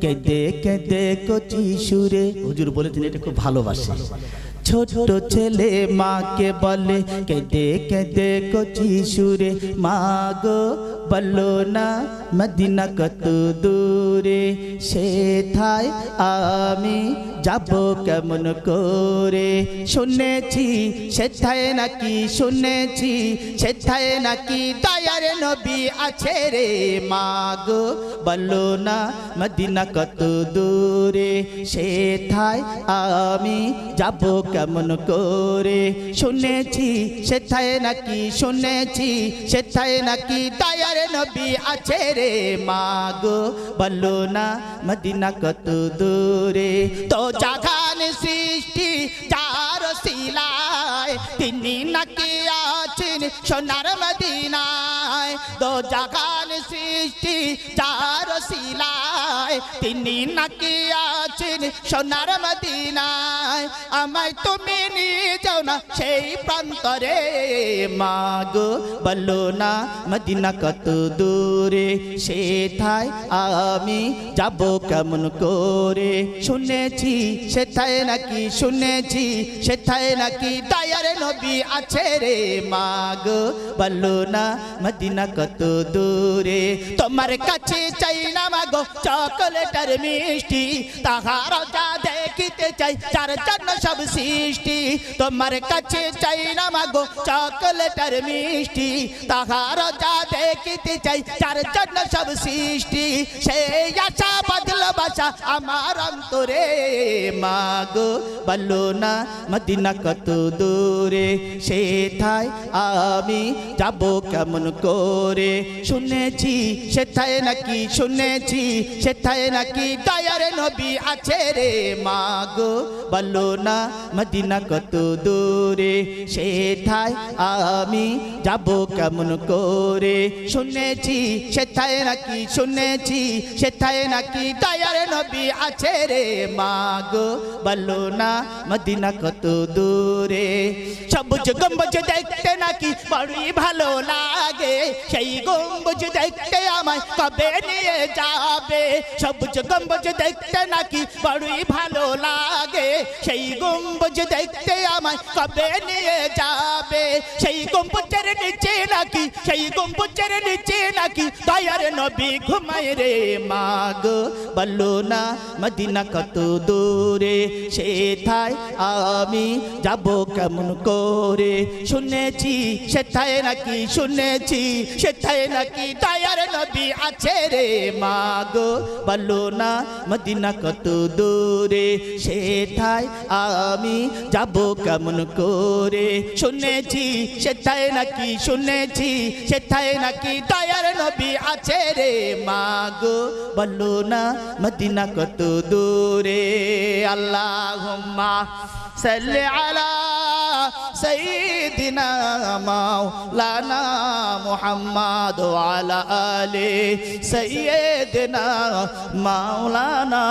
কেঁদে কেঁদে কচি সুরে। হুজুর বলেছেন এটা খুব ভালোবাসে। ছোট ছেলে মাকে বলে, কেঁদে কেঁদে কচি সুরে, মা গো বলো না মদিনা কত দূরে সেথায় আমি যাব কেমন করে শুনেছি সেথায় নাকি শুনেছি সেথায় নাকি দয়ার নবী আছে রে মা গো বলো না মদিনা কত দূরে সেথায় আমি যাব কেমন করে শুনেছি সেথায় নাকি শুনেছি সেথায় নাকি দয়ার নবী আছে রে মা গো বলো না, মদিনা কত দূরে? তো জাগান সৃষ্টি যার শিলায়, তিনি নাকি আছেন সোনার মদিনায়। তো জাগান সৃষ্টি যার শিলায়, তিনি নাকি আছেন সোনার মদিনায়। আমায় তুমি নিয়ে যাও না সেই প্রান্তরে। মাগো, বলো না মদিনা কত দূরে? সেথায় আমি যাব কেমন করে? শুনেছি, সেথায় নাকি, শুনেছি, সেথায় নাকি দয়ার নবী আছে রে। মাগো, বলো না মদিনা কত দূরে? তোমার কাছে চাই না মাগো, চকলেটার মিষ্টি, তাহার যা দেখিতে চাই, চার জন্য সব সৃষ্টি। তোমার কাছে চাই না মাগো, চকলেটার মিষ্টি। তাহার যা দেখিতে চাই, চার জন্য সব সৃষ্টি। সেই আশা বদল বাসা আমার অন্তরে। মাগো, বলো না মদিনা কত দূরে, সেথায় আমি যাব কেমন করে? শুনেছি, সেথায় নাকি, শুনেছি, সেথায় নাকি দয়ার নবী আছে রে মাগো বলো না মদিনা কত দূরে সেথায় আমি যাব কেমন করে শুনেছি সেথায় নাকি শুনেছি সেথায় নাকি দয়ার নবী আছে রে মাগো বলো না মদিনা কত দূরে সবুজ গম্বুজ দেখতে নাকি বড়ই ভালো লাগে সেই গম্বুজ দেখতে আমায় কবে নিয়ে যাবে? সবুজ গম্বুজ দেখতে নাকি বড়ই ভালো লাগে। সেই গম্বুজ দেখতে আমায় কবে নিয়ে যাবে? সেই গম্বুজের নিচে নাকি? সেই গম্বুজের নিচে নাকি? দয়ার নবী ঘুমায় রে মাগ। বলো না, মদিনা কত দূরে? সেথায় আমি যাব কেমন করে? শুনেছি, সেথায় নাকি? শুনেছি, সেথায় নাকি দয়ার নবী আছে রে মাগো। বলো না, মদিনা কত দূরে? সেথায় আমি যাব কেমন করে? শুনেছি, সেথায় নাকি? শুনেছি সেথায় নাকি দয়ার নবী আছে রে মাগো বলো না মদিনা কত দূরে আল্লাহ সাল্লি আলা سيدنا مولانا محمد وعلى آله سيدنا مولانا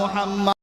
محمد